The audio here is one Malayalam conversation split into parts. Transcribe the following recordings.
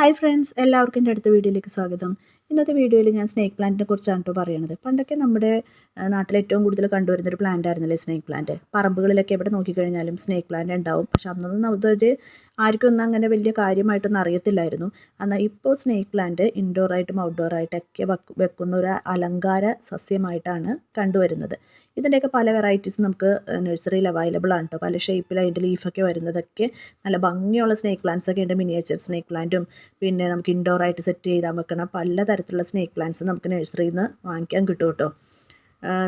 ഹായ് ഫ്രണ്ട്സ് എല്ലാവർക്കും എന്റെ അടുത്ത വീഡിയോയിലേക്ക് സ്വാഗതം. ഇന്നത്തെ വീഡിയോയിൽ ഞാൻ സ്നേക്ക് പ്ലാന്റിനെ കുറിച്ചാണ് കേട്ടോ പറയുന്നത് പണ്ടൊക്കെ നമ്മുടെ നാട്ടിൽ ഏറ്റവും കൂടുതൽ കണ്ടുവരുന്ന ഒരു പ്ലാന്റ് ആയിരുന്നല്ലേ സ്നേക്ക് പ്ലാന്റ് പറമ്പുകളിലൊക്കെ എവിടെ നോക്കിക്കഴിഞ്ഞാലും സ്നേക്ക് പ്ലാന്റ് ഉണ്ടാവും. പക്ഷെ അന്നൊന്നും അതൊരു ആർക്കും ഒന്നും അങ്ങനെ വലിയ കാര്യമായിട്ടൊന്നും അറിയത്തില്ലായിരുന്നു. എന്നാൽ ഇപ്പോൾ സ്നേക്ക് പ്ലാന്റ് ഇൻഡോറായിട്ടും ഔട്ട്ഡോറായിട്ടൊക്കെ വെക്ക് വെക്കുന്ന ഒരു അലങ്കാര സസ്യമായിട്ടാണ് കണ്ടുവരുന്നത്. ഇതിന്റെയൊക്കെ പല വെറൈറ്റീസ് നമുക്ക് നഴ്സറിയിൽ അവൈലബിൾ ആണ് കേട്ടോ പല ഷേപ്പിൽ അതിന്റെ ലീഫൊക്കെ വരുന്നതൊക്കെ നല്ല ഭംഗിയുള്ള സ്നേക്ക് പ്ലാന്റ്സ് ഒക്കെ ഉണ്ട്. മിനിയേച്ചർ സ്നേക്ക് പ്ലാന്റും പിന്നെ നമുക്ക് ഇൻഡോർ ആയിട്ട് സെറ്റ് ചെയ്താൽ വെക്കണം പല തരത്തിലുള്ള സ്നേക്ക് പ്ലാന്റ്സ് നമുക്ക് നഴ്സറിയിൽ നിന്ന് വാങ്ങിക്കാൻ കിട്ടും കേട്ടോ.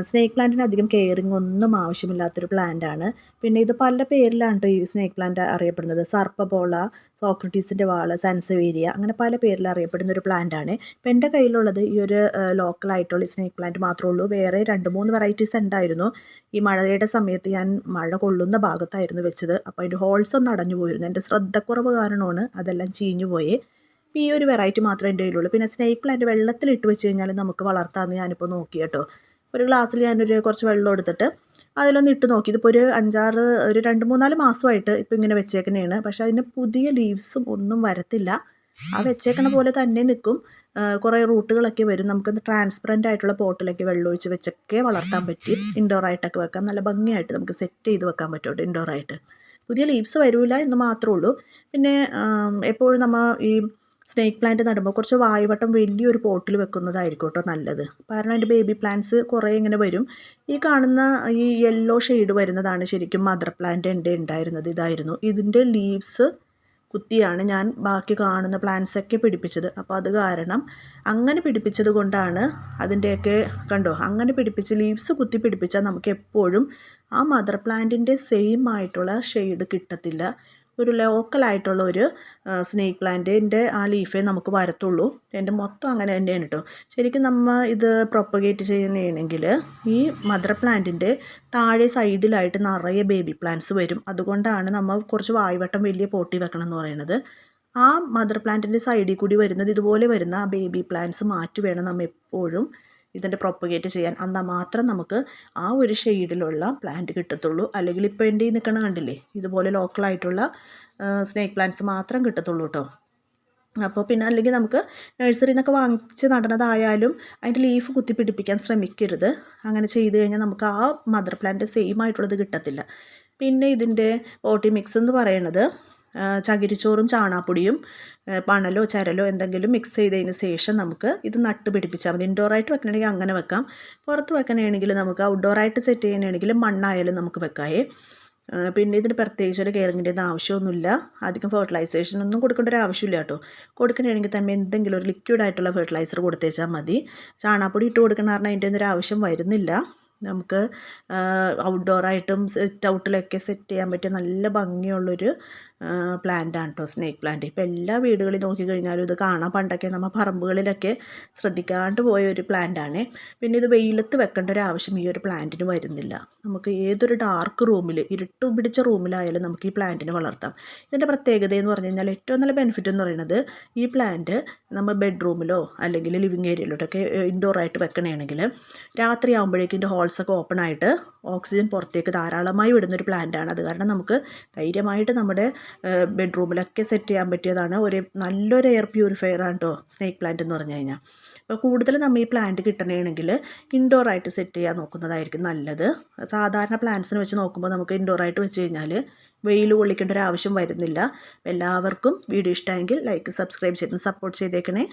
സ്നേക്ക് പ്ലാന്റിന് അധികം കെയറിങ് ഒന്നും ആവശ്യമില്ലാത്തൊരു ആണ്. പിന്നെ ഇത് പല പേരിലാണ് ഈ സ്നേക്ക് പ്ലാന്റ് അറിയപ്പെടുന്നത്. സർപ്പബോള സോക്രട്ടീസിന്റെ വാൾ സൻസവേരിയ അങ്ങനെ പല പേരിൽ അറിയപ്പെടുന്ന ഒരു ആണ്. ഇപ്പം എന്റെ കയ്യിലുള്ളത് ഈ ഒരു ലോക്കലായിട്ടുള്ള സ്നേക്ക് പ്ലാന്റ് മാത്രമേ ഉള്ളൂ. വേറെ രണ്ട് മൂന്ന് വെറൈറ്റീസ് ഉണ്ടായിരുന്നു. ഈ മഴയുടെ സമയത്ത് ഞാൻ മഴ കൊള്ളുന്ന ഭാഗത്തായിരുന്നു വെച്ചത്. അപ്പോൾ അതിന്റെ ഹോൾസ് ഒന്ന് അടഞ്ഞു പോയിരുന്നു. എന്റെ ശ്രദ്ധക്കുറവ് കാരണമാണ് അതെല്ലാം ചീഞ്ഞു പോയേ. ഈ ഒരു വെറൈറ്റി മാത്രമേ എന്റെ കയ്യിലുള്ളൂ. പിന്നെ സ്നേക്ക് പ്ലാന്റ് വെള്ളത്തിലിട്ട് വെച്ച് കഴിഞ്ഞാൽ നമുക്ക് വളർത്താമെന്ന് ഞാനിപ്പോൾ നോക്കി കേട്ടോ. ഒരു ഗ്ലാസ്സിൽ ഞാനൊരു കുറച്ച് വെള്ളം എടുത്തിട്ട് അതിലൊന്ന് ഇട്ട് നോക്കി. ഇതിപ്പോൾ ഒരു അഞ്ചാറ് ഒരു രണ്ട് മൂന്നാൽ മാസമായിട്ട് ഇപ്പോൾ ഇങ്ങനെ വെച്ചേക്കുന്നതാണ്. പക്ഷേ അതിന് പുതിയ ലീവ്സും ഒന്നും വരത്തില്ല. ആ വെച്ചേക്കണ പോലെ തന്നെ നിൽക്കും കുറേ റൂട്ടുകളൊക്കെ വരും. നമുക്ക് ട്രാൻസ്പെറന്റ് ആയിട്ടുള്ള പോട്ടിലൊക്കെ വെള്ളം ഒഴിച്ച് വെച്ചൊക്കെ വളർത്താൻ പറ്റി. ഇൻഡോർ ആയിട്ടൊക്കെ വെക്കാം. നല്ല ഭംഗിയായിട്ട് നമുക്ക് സെറ്റ് ചെയ്ത് വെക്കാൻ പറ്റും ഇൻഡോർ ആയിട്ട്. പുതിയ ലീവ്സ് വരില്ല എന്ന് മാത്രമേ ഉള്ളൂ. പിന്നെ എപ്പോഴും നമ്മൾ ഈ സ്നേക്ക് പ്ലാന്റ് നടുമ്പോൾ കുറച്ച് വായുവട്ടം വലിയൊരു പോട്ടിൽ വെക്കുന്നതായിരിക്കും കേട്ടോ നല്ലത്. കാരണം അതിന്റെ ബേബി പ്ലാന്റ്സ് കുറേ ഇങ്ങനെ വരും. ഈ കാണുന്ന ഈ യെല്ലോ ഷെയ്ഡ് വരുന്നതാണ് ശരിക്കും മദർ പ്ലാന്റ് എന്റെ ഉണ്ടായിരുന്നത്. ഇതായിരുന്നു. ഇതിന്റെ ലീവ്സ് കുത്തിയാണ് ഞാൻ ബാക്കി കാണുന്ന പ്ലാന്റ്സൊക്കെ പിടിപ്പിച്ചത്. അപ്പോൾ അത് കാരണം അങ്ങനെ പിടിപ്പിച്ചത് കൊണ്ടാണ് അതിന്റെയൊക്കെ കണ്ടോ? അങ്ങനെ പിടിപ്പിച്ച് ലീവ്സ് കുത്തി പിടിപ്പിച്ചാൽ നമുക്ക് എപ്പോഴും ആ മദർ പ്ലാന്റിന്റെ സെയിം ആയിട്ടുള്ള ഷെയ്ഡ് കിട്ടത്തില്ല. ഒരു ലോക്കലായിട്ടുള്ള ഒരു സ്നേക്ക് പ്ലാന്റിന്റെ ആ ലീഫേ നമുക്ക് വരത്തുള്ളൂ. എന്റെ മൊത്തം അങ്ങനെ തന്നെയാണ് കേട്ടോ ശരിക്കും നമ്മൾ ഇത് പ്രൊപ്പഗേറ്റ് ചെയ്യണമെങ്കിൽ ഈ മദർ പ്ലാന്റിന്റെ താഴെ സൈഡിലായിട്ട് നിറയെ ബേബി പ്ലാന്റ്സ് വരും. അതുകൊണ്ടാണ് നമ്മൾ കുറച്ച് വായുവട്ടം വലിയ പോട്ടി വെക്കണം എന്ന് പറയുന്നത്. ആ മദർ പ്ലാന്റിന്റെ സൈഡിൽ കൂടി വരുന്നത് ഇതുപോലെ വരുന്ന ആ ബേബി പ്ലാന്റ്സ് മാറ്റി വേണം നമ്മൾ എപ്പോഴും ഇതിന്റെ പ്രൊപ്പഗേറ്റ് ചെയ്യാൻ എന്നാൽ മാത്രം നമുക്ക് ആ ഒരു ഷെയ്ഡിലുള്ള പ്ലാന്റ് കിട്ടത്തുള്ളൂ. അല്ലെങ്കിൽ ഇപ്പോൾ എന്റെ ഈ നിൽക്കണ കണ്ടില്ലേ? ഇതുപോലെ ലോക്കലായിട്ടുള്ള സ്നേക്ക് പ്ലാന്റ്സ് മാത്രം കിട്ടത്തുള്ളൂ കേട്ടോ അപ്പോൾ പിന്നെ അല്ലെങ്കിൽ നമുക്ക് നഴ്സറിയിൽ നിന്നൊക്കെ വാങ്ങിച്ച് നടണതായാലും അതിന്റെ ലീഫ് കുത്തിപ്പിടിപ്പിക്കാൻ ശ്രമിക്കരുത്. അങ്ങനെ ചെയ്ത് കഴിഞ്ഞാൽ നമുക്ക് ആ മദർ പ്ലാന്റ് സെയിം ആയിട്ടുള്ളത് കിട്ടത്തില്ല. പിന്നെ ഇതിന്റെ ഓട്ടി മിക്സ് എന്ന് പറയുന്നത് ചകിരിച്ചോറും ചാണാപ്പൊടിയും പണലോ ചരലോ എന്തെങ്കിലും മിക്സ് ചെയ്തതിന് ശേഷം നമുക്ക് ഇത് നട്ട് പിടിപ്പിച്ചാൽ മതി. ഇൻഡോറായിട്ട് വെക്കണമെങ്കിൽ അങ്ങനെ വെക്കാം. പുറത്ത് വെക്കണമെങ്കിൽ നമുക്ക് ഔട്ട്ഡോറായിട്ട് സെറ്റ് ചെയ്യണമെങ്കിൽ മണ്ണായാലും നമുക്ക് വെക്കാമേ. പിന്നെ ഇതിന് പ്രത്യേകിച്ച് ഒരു കെയറിങ്ങിന്റെ ആവശ്യമൊന്നുമില്ല. അധികം ഫെർട്ടിലൈസേഷൻ ഒന്നും കൊടുക്കേണ്ട ഒരു ആവശ്യമില്ല കേട്ടോ. കൊടുക്കണമെങ്കിൽ തന്നെ എന്തെങ്കിലും ഒരു ലിക്വിഡ് ആയിട്ടുള്ള ഫെർട്ടിലൈസർ കൊടുത്തേച്ചാൽ മതി. ചാണാപ്പൊടി ഇട്ട് കൊടുക്കണ കാരണം അതിന്റെ ഒന്നും ഒരു ആവശ്യം വരുന്നില്ല. നമുക്ക് ഔട്ട്ഡോറായിട്ടും സെറ്റ് ഔട്ടിലൊക്കെ സെറ്റ് ചെയ്യാൻ പറ്റിയ നല്ല ഭംഗിയുള്ളൊരു പ്ലാന്റ് ആണ് കേട്ടോ സ്നേക്ക് പ്ലാന്റ് ഇപ്പോൾ എല്ലാ വീടുകളിൽ നോക്കിക്കഴിഞ്ഞാലും ഇത് കാണാം പണ്ടൊക്കെ നമ്മൾ പറമ്പുകളിലൊക്കെ ശ്രദ്ധിക്കാണ്ട് പോയ ഒരു പ്ലാന്റാണ് പിന്നെ ഇത് വെയിലത്ത് വെക്കേണ്ട ഒരു ആവശ്യം ഈ ഒരു പ്ലാന്റിന് വരുന്നില്ല. നമുക്ക് ഏതൊരു ഡാർക്ക് റൂമിൽ ഇരുട്ട് പിടിച്ച റൂമിലായാലും നമുക്ക് ഈ പ്ലാന്റിനെ വളർത്താം. ഇതിന്റെ പ്രത്യേകത എന്ന് പറഞ്ഞു കഴിഞ്ഞാൽ ഏറ്റവും നല്ല ബെനിഫിറ്റ് എന്ന് പറയുന്നത് ഈ പ്ലാന്റ് നമ്മൾ ബെഡ്റൂമിലോ അല്ലെങ്കിൽ ലിവിങ് ഏരിയയിലോട്ടൊക്കെ ഇൻഡോർ ആയിട്ട് വെക്കണമെങ്കിൽ രാത്രി ആകുമ്പോഴേക്കും ഇതിന്റെ ഹോൾസൊക്കെ ഓപ്പൺ ആയിട്ട് ഓക്സിജൻ പുറത്തേക്ക് ധാരാളമായി വിടുന്നൊരു പ്ലാന്റ് ആണ്. അത് കാരണം നമുക്ക് ധൈര്യമായിട്ട് നമ്മുടെ ബെഡ്റൂമിലൊക്കെ സെറ്റ് ചെയ്യാൻ പറ്റിയതാണ്. ഒരു നല്ലൊരു എയർ പ്യൂരിഫയർ ആണ് കേട്ടോ സ്നേക്ക് പ്ലാന്റ് എന്ന് പറഞ്ഞു കഴിഞ്ഞാൽ. അപ്പോൾ കൂടുതൽ നമ്മൾ ഈ പ്ലാന്റ് കിട്ടണമെങ്കിൽ ഇൻഡോർ ആയിട്ട് സെറ്റ് ചെയ്യാൻ നോക്കുന്നതായിരിക്കും നല്ലത്. സാധാരണ പ്ലാന്റ്സിനെ വെച്ച് നോക്കുമ്പോൾ നമുക്ക് ഇൻഡോർ ആയിട്ട് വെച്ച് കഴിഞ്ഞാൽ വെയിൽ കൊള്ളിക്കേണ്ട ഒരു ആവശ്യം വരുന്നില്ല. എല്ലാവർക്കും വീഡിയോ ഇഷ്ടമെങ്കിൽ ലൈക്ക് സബ്സ്ക്രൈബ് ചെയ്ത് സപ്പോർട്ട് ചെയ്തേക്കണേ.